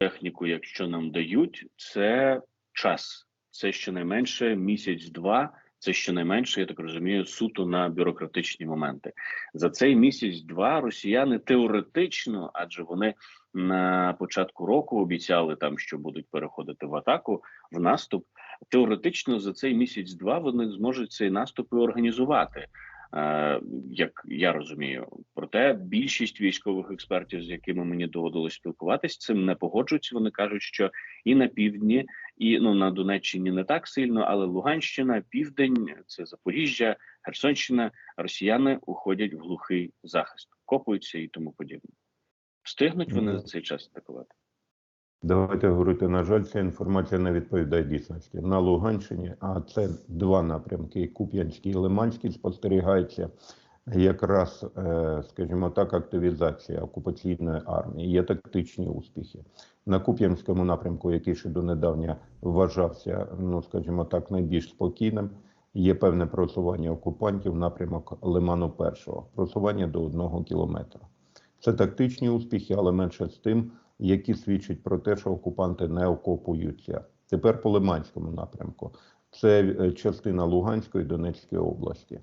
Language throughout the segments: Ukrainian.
техніку, якщо нам дають, це час. Це щонайменше місяць-два. Це щонайменше, я так розумію, суто на бюрократичні моменти. За цей місяць-два росіяни теоретично, адже вони на початку року обіцяли там, що будуть переходити в атаку в наступ. Теоретично за цей місяць-два вони зможуть цей наступ і організувати. Е, як я розумію, проте більшість військових експертів, з якими мені доводилось спілкуватись, цим не погоджуються. Вони кажуть, що і на півдні, і ну на Донеччині не так сильно, але Луганщина, Південь, це Запоріжжя, Херсонщина, росіяни уходять в глухий захист, копуються і тому подібне. Встигнуть вони Ну, за цей час атакувати? Давайте говорити, на жаль, ця інформація не відповідає дійсності. На Луганщині, а це два напрямки: Куп'янський і Лиманський, спостерігається якраз, е, скажімо так, активізація окупаційної армії. Є тактичні успіхи. На Куп'янському напрямку, який ще донедавна вважався, ну скажімо так, найбільш спокійним. Є певне просування окупантів напрямок Лиману першого, просування до одного кілометра. Це тактичні успіхи, але менше з тим, які свідчать про те, що окупанти не окопуються. Тепер по Лиманському напрямку. Це е, частина Луганської і Донецької області.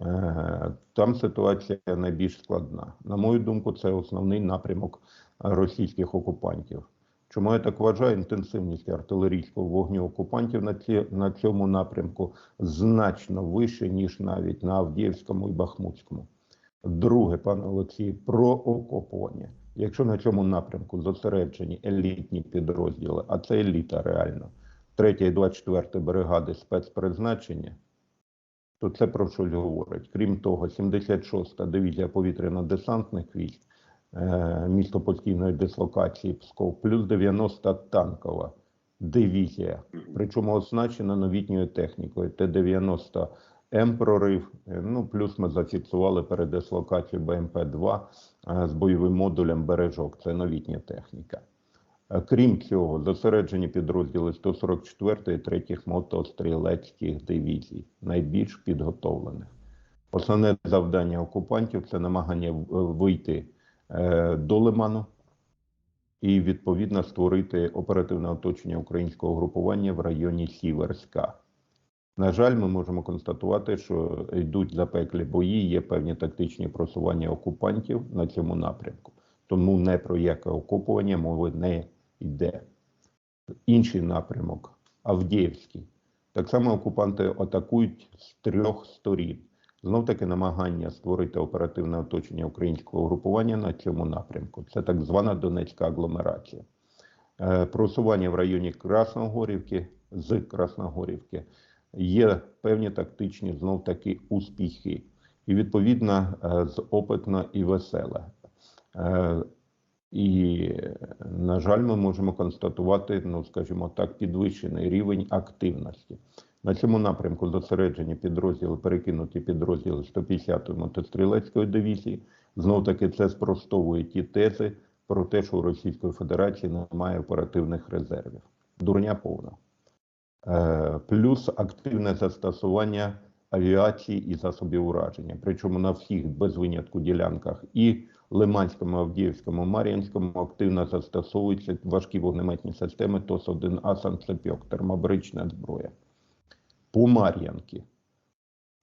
Е, Там ситуація найбільш складна. На мою думку, це основний напрямок російських окупантів. Чому я так вважаю? Інтенсивність артилерійського вогню окупантів на, ці, на цьому напрямку значно вище, ніж навіть на Авдіївському і Бахмутському. Друге, пане Олексій, про окопування. Якщо на цьому напрямку зосереджені елітні підрозділи, а це еліта реально, 3 і 24 бригади спецпризначення, то це про щось говорить. Крім того, 76-та дивізія повітряно-десантних військ, е, місто постійної дислокації Псков, плюс 90 танкова дивізія, причому оснащена новітньою технікою Т-90 М прорив. е, Ну плюс ми зафіксували передислокацію БМП-2 е, з бойовим модулем Бережок. Це новітня техніка. Е, Крім цього, зосереджені підрозділи 144 і 3 мотострілецьких дивізій, найбільш підготовлених. Основне завдання окупантів це намагання вийти до Лиману і відповідно створити оперативне оточення українського групування в районі Сіверська. На жаль, ми можемо констатувати, що йдуть запеклі бої, є певні тактичні просування окупантів на цьому напрямку. Тому не про яке окупування мови не йде. Інший напрямок Авдіївський. Так само окупанти атакують з трьох сторін. Знов таки намагання створити оперативне оточення українського групування на цьому напрямку. Це так звана Донецька агломерація. Е, Просування в районі Красногорівки з Красногорівки є певні тактичні знов таки успіхи, і відповідно е, з опитна і весела. Е, І, на жаль, ми можемо констатувати, ну скажімо так, підвищений рівень активності. На цьому напрямку зосереджені підрозділи, перекинуті підрозділи 150-ї мотострілецької дивізії. Знов таки це спростовує ті тези про те, що у Російської Федерації немає оперативних резервів. Дурня повна. Е, плюс активне застосування авіації і засобів ураження. Причому на всіх без винятку ділянках і Лиманському, Авдіївському, Мар'їнському активно застосовуються важкі вогнеметні системи ТОС-1А «Санцепьок», термобарична зброя. По Мар'янки.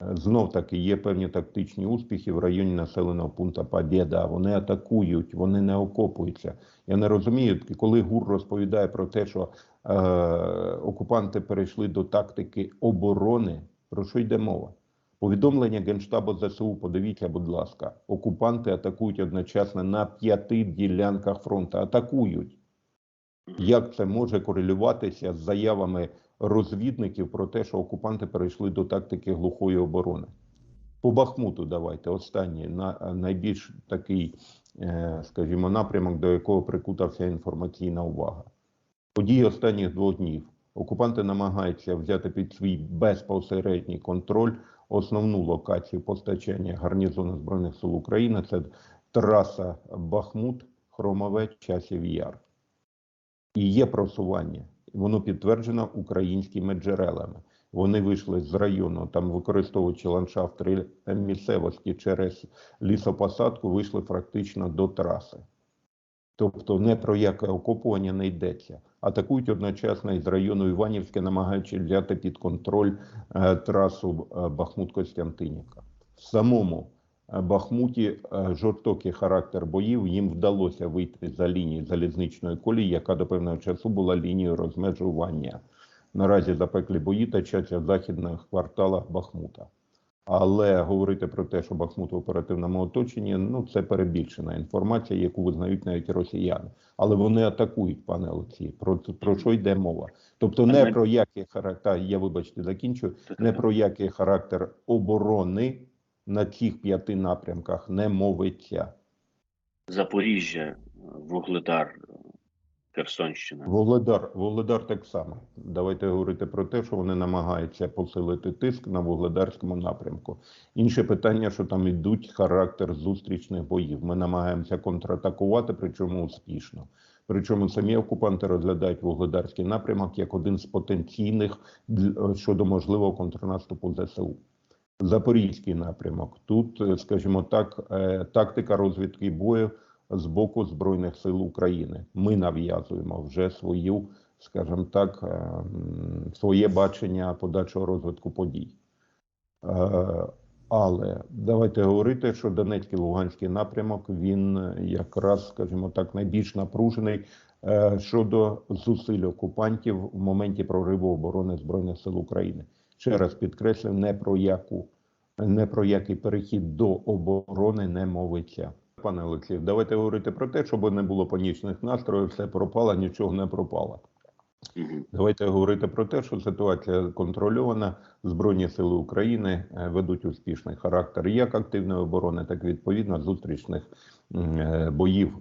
Е, Знов таки є певні тактичні успіхи в районі населеного пункту Побєда. Вони атакують, вони не окопуються. Я не розумію, коли ГУР розповідає про те, що окупанти перейшли до тактики оборони. Про що йде мова? Повідомлення Генштабу ЗСУ, подивіться, будь ласка, окупанти атакують одночасно на п'яти ділянках фронту. Атакують. Як це може корелюватися з заявами розвідників про те, що окупанти перейшли до тактики глухої оборони? По Бахмуту давайте останній на найбільш такий, е, скажімо, напрямок, до якого прикутався інформаційна увага. Події останніх двох днів. Окупанти намагаються взяти під свій безпосередній контроль основну локацію постачання гарнізону збройних сил України. Це траса Бахмут, Хромове, Часів Яр. І є просування. Воно підтверджено українськими джерелами. Вони вийшли з району, там використовуючи ландшафт місцевості через лісопосадку, вийшли практично до траси. Тобто не про яке окопування не йдеться. Атакують одночасно із району Іванівське, намагаючись взяти під контроль е, трасу е, Бахмут-Костянтинівка. В самому е, Бахмуті е, жорстокий характер боїв їм вдалося вийти за лінію залізничної колії, яка до певного часу була лінією розмежування. Наразі запеклі бої точаться в західних кварталах Бахмута. Але говорити про те, що Бахмут в оперативному оточенні, ну це перебільшена інформація, яку визнають навіть росіяни. Але вони атакують, пане Олексій. Про, про що йде мова? Тобто, не про який характер, я вибачте, закінчу, не про який характер оборони на цих п'яти напрямках не мовиться. Запоріжжя, Вугледар, Херсонщина. Вугледар, Вугледар так само. Давайте говорити про те, що вони намагаються посилити тиск на Вугледарському напрямку. Інше питання, що там йдуть характер зустрічних боїв. Ми намагаємося контратакувати, причому успішно. Причому самі окупанти розглядають Вугледарський напрямок як один з потенційних щодо можливого контрнаступу ЗСУ. Запорізький напрямок. Тут, е, скажімо так, е, тактика розвідки бою з боку Збройних сил України. Ми нав'язуємо вже свою, скажімо так, е, своє бачення подальшого розвитку подій. Е, Але давайте говорити, що Донецький Луганський напрямок він якраз, скажімо так, найбільш напружений е, щодо зусиль окупантів в моменті прориву оборони Збройних сил України. Ще раз підкреслю, не про яку не про який перехід до оборони не мовиться. Пане Олексію, давайте говорити про те, щоб не було панічних настроїв, все пропало, нічого не пропало. Давайте говорити про те, що ситуація контрольована. Збройні сили України е, ведуть успішний характер як активної оборони, так і відповідно зустрічних е, боїв.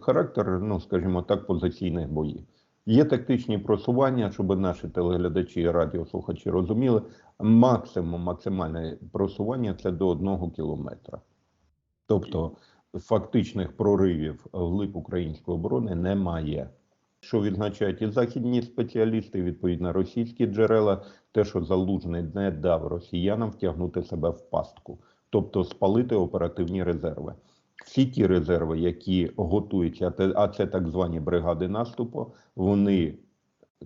Характер, ну скажімо так, позиційних боїв. Є тактичні просування, щоб наші телеглядачі і радіослухачі розуміли. Максимум максимальне просування це до одного кілометра. Тобто фактичних проривів вглиб української оборони немає. Що відзначають і західні спеціалісти, відповідно російські джерела, те, що залужний не дав росіянам втягнути себе в пастку, тобто спалити оперативні резерви. Всі ті резерви, які готуються, а це так звані бригади наступу, вони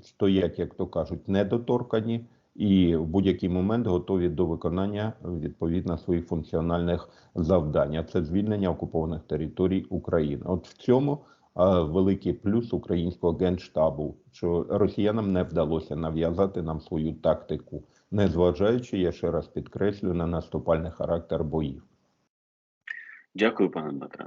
стоять, як то кажуть, недоторкані і в будь-який момент готові до виконання відповідно своїх функціональних завдань. Це звільнення окупованих територій України. От в цьому а, великий плюс українського генштабу, що росіянам не вдалося нав'язати нам свою тактику, незважаючи, я ще раз підкреслю, на наступальний характер боїв. Дякую, пане Дмитре.